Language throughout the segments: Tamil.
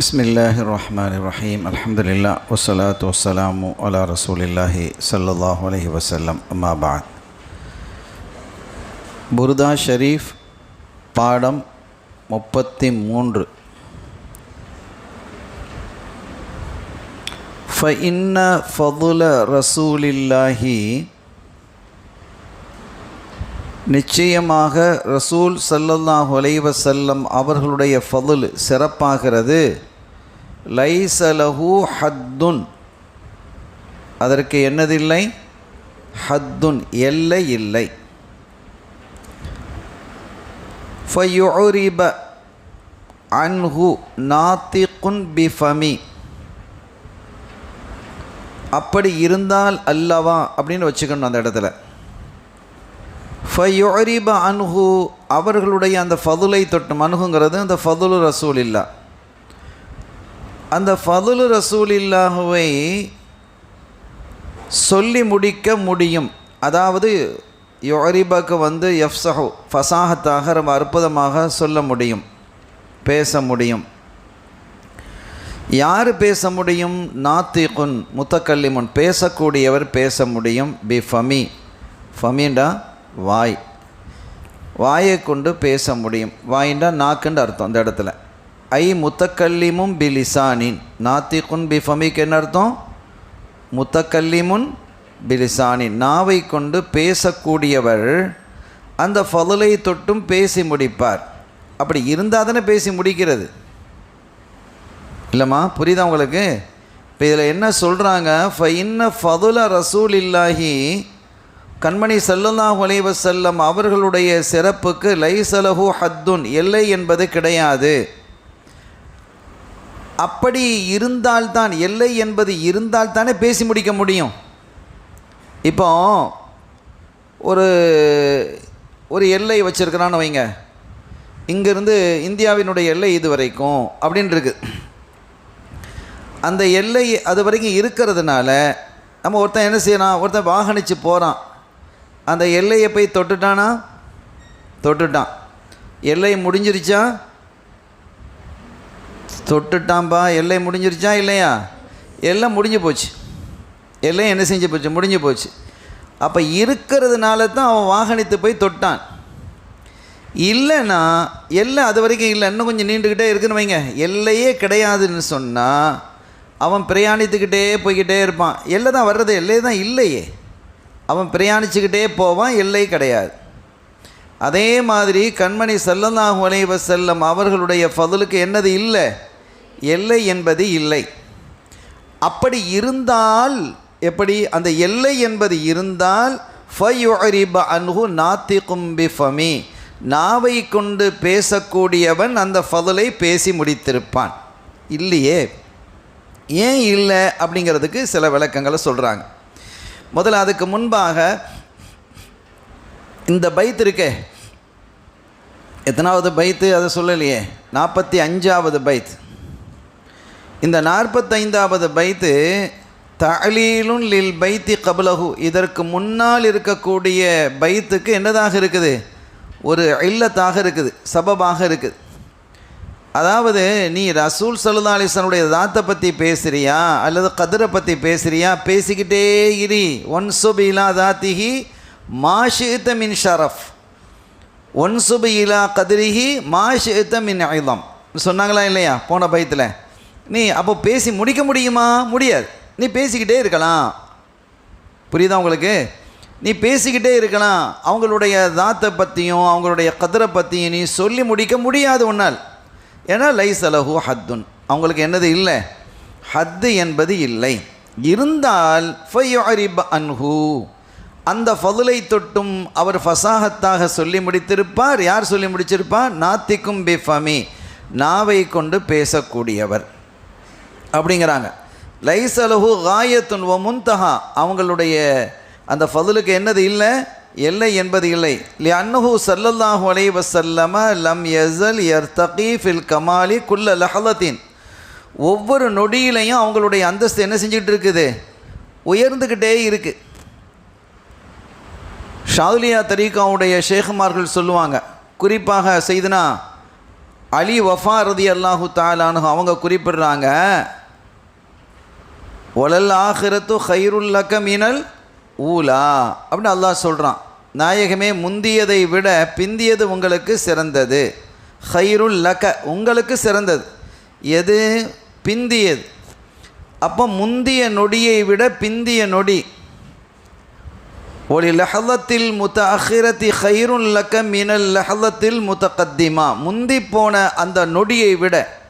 بسم الله الرحمن الرحيم الحمد لله والصلاة والسلام على رسول الله صلى الله عليه وسلم أما بعد புருதா ஷரீஃப் பாடம் முப்பத்தி மூன்று فإن فضل رسول الله நிச்சயமாக ரசூல் சல்லல்லாஹு அலைஹி வஸல்லம் அவர்களுடைய ஃபதுல் சிறப்பாகிறது லைசலஹு ஹத்துன். அதற்கு என்னதில்லை? ஹத்துன் எல்லை இல்லை. ஃபயுரிப அன்ஹு நாத்திகுன் பிஃபமி. அப்படி இருந்தால் அல்லவா? அப்படின்னு வச்சுக்கணும் அந்த இடத்துல. ஃபயுரிப அன்ஹு அவர்களுடைய அந்த ஃபதுலை தொட்டும் அணுகுங்கிறது அந்த ஃபதுலு ரசூல் இல்லை அந்த ஃபதுலு ரசூல் இல்லாஹுவை சொல்லி முடிக்க முடியும். அதாவது யோரிபாக்கு வந்து எஃப்சஹோ ஃபசாகத்தாக ரொம்ப அற்புதமாக சொல்ல முடியும் பேச முடியும். யார் பேச முடியும்? நாத்திகுன் முத்தக்கல்லிமுன். பேசக்கூடியவர் பேச முடியும். பி ஃபமி. ஃபமீண்டா வாய். வாயை கொண்டு பேச முடியும். வாயின்டா நாக்குன்ற அர்த்தம் அந்த இடத்துல. ஐ முத்தக்கல்லிமும் பி லிசானின் நாத்திகுன் பி ஃபமிக்கு என்ன அர்த்தம்? முத்தக்கல்லிமுன் பிலிசானின். நாவை கொண்டு பேசக்கூடியவர் அந்த ஃபதுலை தொட்டும் பேசி முடிப்பார். அப்படி இருந்தால் தானே பேசி முடிக்கிறது. இல்லைம்மா புரியுதா உங்களுக்கு? இப்போ இதில் என்ன சொல்கிறாங்க ஃப இன்ன ஃபதுல ரசூல் இல்லாஹி கண்மணி சல்லல்லாஹு அலைஹி வஸல்லம் அவர்களுடைய சிறப்புக்கு லைசலஹு ஹத்துன் எல்லை என்பது கிடையாது. அப்படி இருந்தால்தான் எல்லை என்பது இருந்தால்தானே பேசி முடிக்க முடியும். இப்போ ஒரு ஒரு எல்லை வச்சுருக்கிறான்னு வைங்க. இங்கேருந்து இந்தியாவினுடைய எல்லை இது வரைக்கும் அப்படின்னு அந்த எல்லை அது வரைக்கும் இருக்கிறதுனால நம்ம ஒருத்தன் என்ன செய்யறான்? ஒருத்தன் வாகனித்து போகிறான் அந்த எல்லையை போய் தொட்டுட்டானா? தொட்டுட்டான். எல்லை முடிஞ்சிருச்சா? தொட்டுட்டான்பா எல்லை முடிஞ்சிருச்சா இல்லையா? எல்லாம் முடிஞ்சு போச்சு. எல்லாம் என்ன செஞ்சு போச்சு? முடிஞ்சு போச்சு. அப்போ இருக்கிறதுனால தான் அவன் வாகனித்து போய் தொட்டான். இல்லைன்னா எல்லை அது வரைக்கும் இல்லை. இன்னும் கொஞ்சம் நீண்டுக்கிட்டே இருக்குன்னு வைங்க. எல்லையே கிடையாதுன்னு சொன்னால் அவன் பிரயாணித்துக்கிட்டே போய்கிட்டே இருப்பான். எல்லை தான் வர்றது. எல்லை தான் இல்லையே. அவன் பிரயாணிச்சுக்கிட்டே போவான். எல்லை கிடையாது. அதே மாதிரி கண்மணி செல்லல்லாஹு அலைவ செல்லம் அவர்களுடைய ஃபதுலுக்கு என்னது இல்லை? எல்லை என்பது இல்லை. அப்படி இருந்தால் எப்படி? அந்த எல்லை என்பது இருந்தால் ஃபயுரிப அன்ஹு நாத்திகும் பிஃபமி நாவை கொண்டு பேசக்கூடியவன் அந்த ஃபதலை பேசி முடித்திருப்பான். இல்லையே? ஏன் இல்லை அப்படிங்கிறதுக்கு சில விளக்கங்களை சொல்கிறாங்க முதல்ல அதுக்கு முன்பாக இந்த பைத் இருக்கே. எத்தனாவது பைத்து அதை சொல்லலையே? நாற்பத்தி அஞ்சாவது பைத். இந்த நாற்பத்தைந்தாவது பைத்து தலீலுன் லில் பைத்தி கபலகு இதற்கு முன்னால் இருக்கக்கூடிய பைத்துக்கு என்னதாக இருக்குது? ஒரு இல்லத்தாக இருக்குது சபபாக இருக்குது. அதாவது நீ ரசூல் சல்லா அலிஸ்லனுடைய தாத்தை பற்றி பேசுகிறியா அல்லது கதிரை பற்றி பேசுகிறியா பேசிக்கிட்டே இரி. ஒன் சுபி இலா தாத்திஹி மாஷித்த மின் ஷரஃப். ஒன் சுபி இலா கதிரிஹி மாஷித்த மின் ஐதம். சொன்னாங்களா இல்லையா? போன பயத்தில் நீ அப்போ பேசி முடிக்க முடியுமா? முடியாது. நீ பேசிக்கிட்டே இருக்கலாம். புரியுதா உங்களுக்கு? நீ பேசிக்கிட்டே இருக்கலாம். அவங்களுடைய தாத்தை பற்றியும் அவங்களுடைய கதிரை பற்றியும் நீ சொல்லி முடிக்க முடியாது உன்னால். ஏன்னா லைசலஹு ஹத்துன். அவங்களுக்கு என்னது இல்லை? ஹத்து என்பது இல்லை. இருந்தால் ஃபையரிப் அன்ஹு. அந்த ஃபதுலை தொட்டும் அவர் ஃபசாகத்தாக சொல்லி முடித்திருப்பார். யார் சொல்லி முடிச்சிருப்பார் நாத்திக்கும் பிஃபமி நாவை கொண்டு பேசக்கூடியவர். அப்படிங்கிறாங்க. லைசலஹு காயத்துன் ஒ முன்தஹா. அவங்களுடைய அந்த ஃபதுலுக்கு என்னது இல்லை? எல்லை என்பது இல்லை. லி அன்னஹு சல்லல்லாஹு அலை வசல்லம லம் எசல் எர் ஃபில் கமாலி குல்ல லஹலத்தின். ஒவ்வொரு நொடியிலையும் அவங்களுடைய அந்தஸ்து என்ன செஞ்சுக்கிட்டு இருக்குது? உயர்ந்துக்கிட்டே இருக்குது ஷாதுலியா தரீகாவுடைய ஷேகுமார்கள் சொல்லுவாங்க. குறிப்பாக செய்தனா அலி வஃபா ரதி அல்லாஹு தாலானு அவங்க குறிப்பிடுறாங்க ஒலல் ஆஹிரத்து ஹைருல்லக்க மினல் ஊலா அப்படின்னு அல்லாஹ் சொல்கிறான் நாயகமே முந்தியதை விட பிந்தியது உங்களுக்கு சிறந்தது. ஹைருல் லக்க உங்களுக்கு சிறந்தது. எது? பிந்தியது. அப்போ முந்திய நொடியை விட பிந்திய நொடி. ஒளி லஹலத்தில் முத்த அஹிரத்தி ஹைருல் லக்க மினல் லஹலத்தில் முத்தகத்திமா. முந்தி போன அந்த நொடியை விட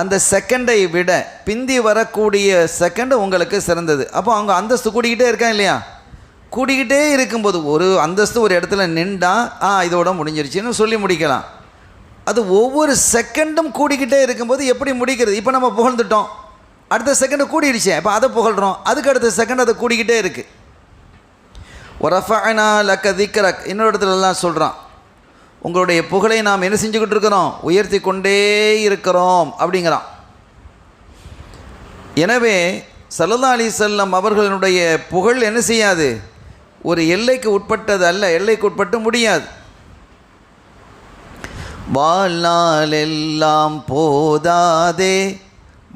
அந்த செகண்டை விட பிந்தி வரக்கூடிய செகண்ட் உங்களுக்கு சிறந்தது. அப்போ அவங்க அந்தஸ்து கூடிக்கிட்டே இருக்கான் இல்லையா? கூடிக்கிட்டே இருக்கும்போது ஒரு அந்தஸ்து ஒரு இடத்துல நின்றா ஆ இதோட முடிஞ்சிருச்சுன்னு சொல்லி முடிக்கலாம். அது ஒவ்வொரு செகண்டும் கூடிக்கிட்டே இருக்கும்போது எப்படி முடிக்கிறது? இப்போ நம்ம புகழ்ந்துட்டோம். அடுத்த செகண்டு கூடிடுச்சு இப்போ அதை புகழ்கிறோம் அதுக்கு அடுத்த செகண்ட் அதை கூடிக்கிட்டே இருக்குது ஒரஃபனா லக்க திக்கரக் இன்னொரு இடத்துலலாம் சொல்கிறான் உங்களுடைய புகழை நாம் என்ன செஞ்சுக்கிட்டு இருக்கிறோம்? உயர்த்தி கொண்டே இருக்கிறோம் அப்படிங்கிறான். எனவே சல்லல்லா அலி செல்லம் அவர்களுடைய புகழ் என்ன செய்யாது? ஒரு எல்லைக்கு உட்பட்டது அல்ல எல்லைக்கு உட்பட்டு முடியாது. வாழ்நாளெல்லாம் போதாதே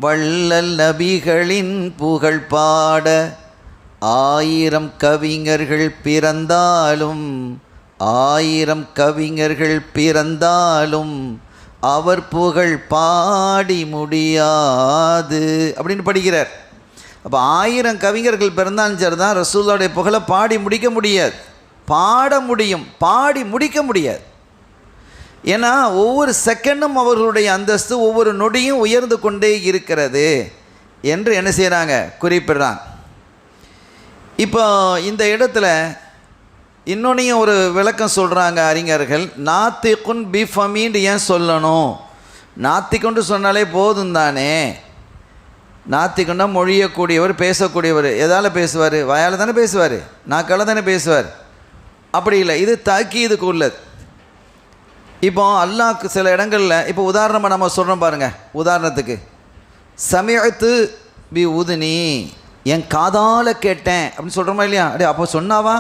வள்ளல் நபிகளின் புகழ் பாட ஆயிரம் கவிஞர்கள் பிறந்தாலும் ஆயிரம் கவிஞர்கள் பிறந்தாலும் அவர் புகழ் பாடி முடியாது அப்படின்னு படிக்கிறார். அப்போ ஆயிரம் கவிஞர்கள் பிறந்தாலும் சரி தான் ரசூல்லாவுடைய புகழை பாடி முடிக்க முடியாது. பாட முடியும் பாடி முடிக்க முடியாது. ஏன்னா ஒவ்வொரு செகண்டும் அவர்களுடைய அந்தஸ்து ஒவ்வொரு நொடியும் உயர்ந்து கொண்டே இருக்கிறது என்று என்ன செய்கிறாங்க குறிப்பிடுறாங்க. இப்போ இந்த இடத்துல இன்னொன்னையும் ஒரு விளக்கம் சொல்கிறாங்க அறிஞர்கள். நாத்திக்குன் பிஃபமீன்னு ஏன் சொல்லணும்? நாத்திக்குண்டு சொன்னாலே போதும் தானே? நாத்திக்குன்னா மொழியக்கூடியவர் பேசக்கூடியவர் எதால் பேசுவார்? வயால் தானே பேசுவார்? நாக்கால் தானே பேசுவார்? அப்படி இல்லை. இது தாக்கீதுக்கு உள்ளது. இப்போ அல்லாஹ் சில இடங்களில் இப்போ உதாரணமாக நம்ம சொல்கிறோம் பாருங்கள் உதாரணத்துக்கு. சமயத்து பி உதுனி. என் காதால் கேட்டேன். அப்படின்னு சொல்கிறோமா இல்லையா? அப்படியே அப்போ சொன்னாவா?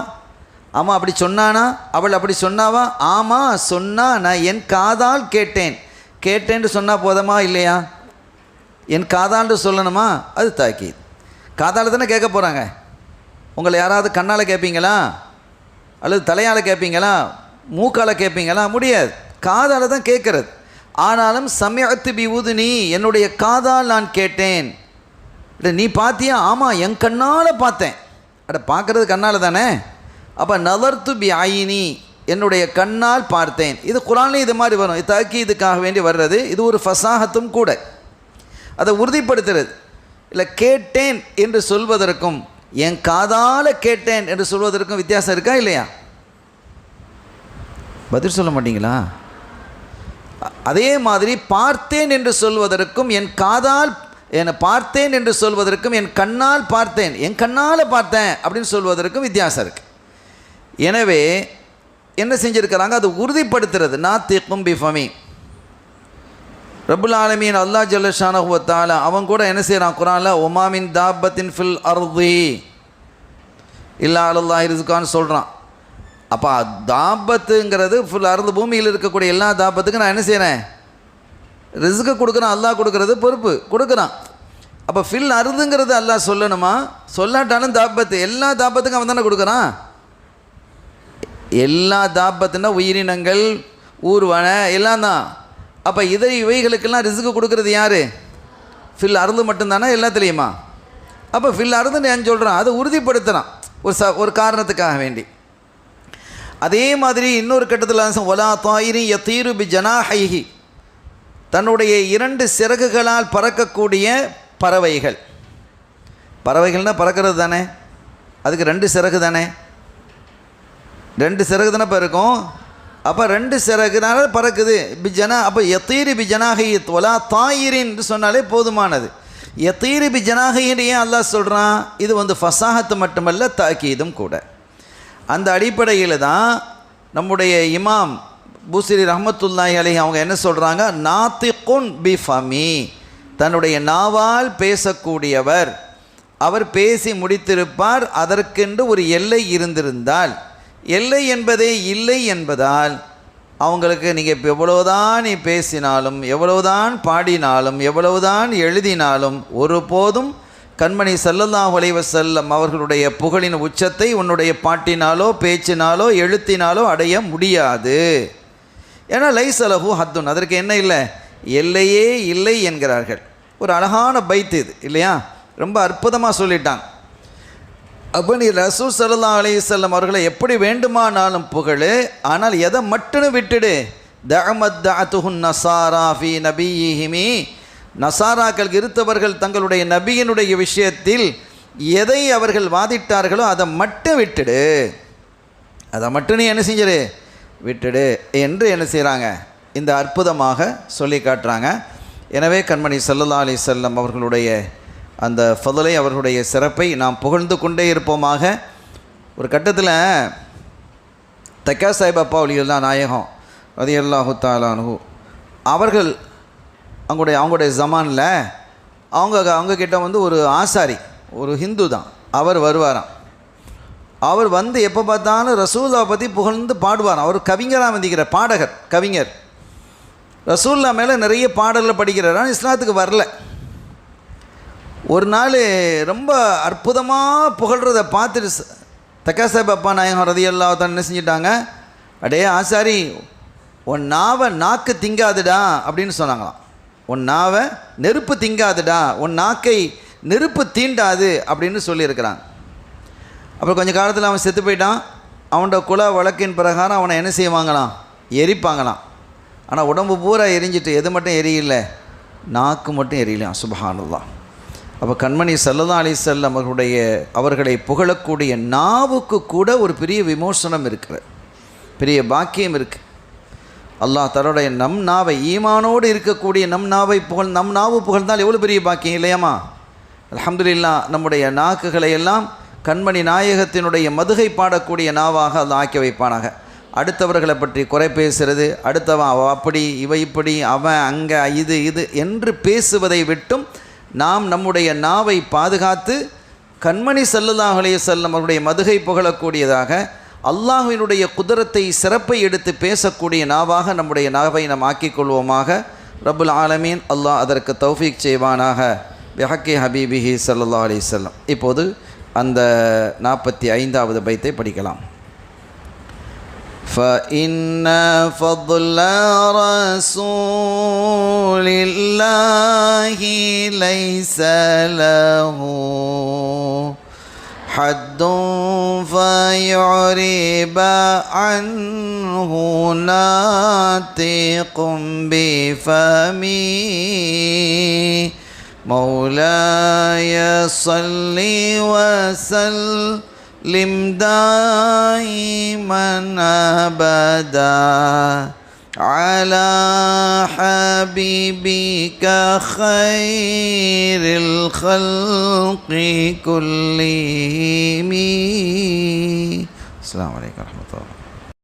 ஆமாம் அப்படி சொன்னானா? அவள் அப்படி சொன்னாவா? ஆமாம் சொன்னா நான் என் காதால் கேட்டேன். கேட்டேன்னு சொன்னால் போதமா இல்லையா? என் காதால்னு சொல்லணுமா? அது தாக்கி காதால் தானே கேட்க போகிறாங்க உங்களை யாராவது கண்ணால் கேட்பீங்களா அல்லது தலையால் கேட்பீங்களா மூக்கால் கேட்பீங்களா முடியாது. காதால் தான் கேட்குறது. ஆனாலும் சமயத்து பி ஊதுனி என்னுடைய காதால் நான் கேட்டேன். இல்லை நீ பார்த்தியா ஆமாம் என் கண்ணால் பார்த்தேன். அட பார்க்குறது கண்ணால் தானே? அப்போ நலர்த்து பி ஆயினி என்னுடைய கண்ணால் பார்த்தேன். இது குரான்லேயும் இது மாதிரி வரும். இது இதுக்காக வேண்டி வர்றது. இது ஒரு ஃபசாகத்தும் கூட. அதை உறுதிப்படுத்துறது. இல்லை கேட்டேன் என்று சொல்வதற்கும் என் காதால் கேட்டேன் என்று சொல்வதற்கும் வித்தியாசம் இருக்கா இல்லையா? பதில் சொல்ல மாட்டீங்களா? அதே மாதிரி பார்த்தேன் என்று சொல்வதற்கும் என் காதால் என்னை பார்த்தேன் என்று சொல்வதற்கும் என் கண்ணால் பார்த்தேன். என் கண்ணால் பார்த்தேன் அப்படின்னு சொல்வதற்கும் வித்தியாசம் இருக்குது எனவே என்ன செஞ்சுருக்கிறாங்க? அது உறுதிப்படுத்துறது. நான் நாத்திக்கும் பிஃபமி. ரபுல் ஆலமீன் அல்லா ஜல்லஷானஹுவத்தால அவன் கூட என்ன செய்கிறான் குரானில் ஒமாமின் தாபத்தின் ஃபில் அர்தி. இல்லா அல்லா இருக்கான்னு சொல்கிறான் அப்போ தாபத்துங்கிறது ஃபுல் அறுந்து பூமியில் இருக்கக்கூடிய எல்லா தாபத்துக்கும் நான் என்ன செய்கிறேன் ரிஸ்க்கு கொடுக்குறான் அல்லாஹ் கொடுக்கறது பொறுப்பு கொடுக்குறான். அப்போ ஃபில் அறுதுங்கிறது அல்லாஹ் சொல்லணுமா? சொல்லாட்டாலும் தாபத்து எல்லா தாபத்துக்கும் அவன் தானே கொடுக்குறான்? எல்லா தாபத்துனா உயிரினங்கள் ஊர்வன எல்லாம் தான் அப்போ இதை இவைகளுக்கெல்லாம் ரிஸ்க்கு கொடுக்குறது யார்? ஃபில் அருந்து மட்டும்தானா எல்லாத்துலேயுமா? அப்போ ஃபில் அறுதுன்னு ஏன் சொல்கிறான் அதை உறுதிப்படுத்துகிறான் ஒரு ச ஒரு காரணத்துக்காக வேண்டி. அதே மாதிரி இன்னொரு கட்டத்தில் ஒலா தாயிரி யத்தீரு பி ஜனாஹைஹி. தன்னுடைய இரண்டு சிறகுகளால் பறக்கக்கூடிய பறவைகள். பறவைகள்னால் பறக்கிறது தானே? அதுக்கு ரெண்டு சிறகு தானே? ரெண்டு சிறகு தானே இப்போ இருக்கும் அப்போ ரெண்டு சிறகுனால பறக்குது. பிஜனா அப்போ எத்தீரி பிஜனாகி தொலா தாயிரின்னு சொன்னாலே போதுமானது. எத்தீரி பிஜனாகின்னு ஏன் அல்லாஹ் சொல்கிறான் இது வந்து ஃபசாகத்து மட்டுமல்ல தாக்கீதும் கூட. அந்த அடிப்படையில் தான் நம்முடைய இமாம் பூசிரி ரஹமத்துல்லாஹி அலி அவங்க என்ன சொல்கிறாங்க நாத்திகுன் பி ஃபமி. தன்னுடைய நாவால் பேசக்கூடியவர். அவர் பேசி முடித்திருப்பார் அதற்கென்று ஒரு எல்லை இருந்திருந்தால். எல்லை என்பதே இல்லை என்பதால் அவங்களுக்கு நீங்கள் இப்போ எவ்வளவுதான் நீ பேசினாலும் எவ்வளவுதான் பாடினாலும் எவ்வளவுதான் எழுதினாலும் ஒருபோதும் கண்மணி ஸல்லல்லாஹு அலைஹி செல்லம் அவர்களுடைய புகழின் உச்சத்தை உன்னுடைய பாட்டினாலோ பேச்சினாலோ எழுத்தினாலோ அடைய முடியாது. ஏன்னா லைசலகு ஹத்துன் அதற்கு என்ன இல்லை? எல்லையே இல்லை என்கிறார்கள். ஒரு அழகான பைத்து இது இல்லையா? ரொம்ப அற்புதமாக சொல்லிட்டான் அப்போ நீ ரசூல் சல்லா அலையுசல்லம் அவர்களை எப்படி வேண்டுமானாலும் புகழு ஆனால் எதை மட்டும் விட்டுடு. தஹமத் தஅத்துஹுன் நசாரா ஃபி நபிஹிமி நசாராக்கள் இருத்தவர்கள் தங்களுடைய நபியினுடைய விஷயத்தில் எதை அவர்கள் வாதிட்டார்களோ அதை மட்டும் விட்டுடு. அதை மட்டும் நீ என்ன செஞ்சிரு? விட்டுடு என்று என்ன செய்கிறாங்க இந்த அற்புதமாக சொல்லி காட்டுறாங்க. எனவே கண்மணி சல்லல்லா அலி செல்லம் அவர்களுடைய அந்த ஃபதலை அவர்களுடைய சிறப்பை நாம் புகழ்ந்து கொண்டே இருப்போமாக. ஒரு கட்டத்தில் தக்கா சாஹிப் அப்பா தான் நாயகம் அது எல்லாஹு தாலானு அவர்கள் அவங்களுடைய அவங்களுடைய ஜமானில் அவங்க அவங்கக்கிட்ட வந்து ஒரு ஆசாரி ஒரு ஹிந்து தான். அவர் வருவாராம். அவர் வந்து எப்போ பார்த்தாலும் ரசூல்லா பற்றி புகழ்ந்து பாடுவாராம். அவர் கவிஞராக வந்திக்கிற பாடகர் கவிஞர். ரசூல்லா மேலே நிறைய பாடலில் படிக்கிறார். ஆனால் இஸ்லாத்துக்கு வரல. ஒரு நாள் ரொம்ப அற்புதமாக புகழ்கிறத பார்த்துட்டு தக்காசாப் அப்பா நாயகம் ரதி அல்லா என்ன செஞ்சிட்டாங்க? அடே ஆசாரி உன் நாவை நாக்கு திங்காதுடா அப்படின்னு சொன்னாங்களாம். உன் நாவை நெருப்பு திங்காதுடா உன் நாக்கை நெருப்பு தீண்டாது அப்படின்னு சொல்லியிருக்கிறாங்க. அப்புறம் கொஞ்சம் காலத்தில் அவன் செத்து போயிட்டான். அவனோட குல வழக்கின் பிரகாரம் அவனை என்ன செய்வாங்களாம்? எரிப்பாங்களாம். ஆனால் உடம்பு பூரா எரிஞ்சிட்டு எது மட்டும் எரியல? நாக்கு மட்டும் எரியலாம் சுபஹானுல்லா அப்போ கண்மணி சல்லதா அலி செல்லம் அவர்களுடைய அவர்களை புகழக்கூடிய நாவுக்கு கூட ஒரு பெரிய விமோசனம் இருக்கிற பெரிய பாக்கியம் இருக்குது அல்லாஹ் தன்னுடைய நம் நாவை ஈமானோடு இருக்கக்கூடிய நம் நாவை புகழ் நம் நாவு புகழ்ந்தால் எவ்வளோ பெரிய பாக்கியம் இல்லையாமா? அல்ஹம்துலில்லா நம்முடைய நாக்குகளை எல்லாம் கண்மணி நாயகத்தினுடைய மதுகை பாடக்கூடிய நாவாக அதை ஆக்கி வைப்பானாக. அடுத்தவர்களை பற்றி குறை பேசுகிறது அடுத்தவன் அவ அப்படி இவ இப்படி அவன் அங்கே இது இது என்று பேசுவதை விட்டும் நாம் நம்முடைய நாவை பாதுகாத்து கண்மணி ஸல்லல்லாஹு செல்லும் அவருடைய மதுகை புகழக்கூடியதாக அல்லாஹினுடைய குதிரத்தை சிறப்பை எடுத்து பேசக்கூடிய நாவாக நம்முடைய நாவை நாம் ஆக்கிக் கொள்வோமாக. ரப்புல் ஆலமீன். அல்லாஹ் அதற்கு தௌஃபீக் செய்வானாக. பிஹக்கி ஹபீபிஹி சல்லா அலி செல்லம் இப்போது அந்த நாற்பத்தி ஐந்தாவது பைத்தை படிக்கலாம். فإن فضل رسول الله ليس له حد فيعرب عنه ناطق بفمي مولاي صل وسلم دائما أبدا على حبيبك خير الخلق كلهم. السلام عليكم ورحمة الله.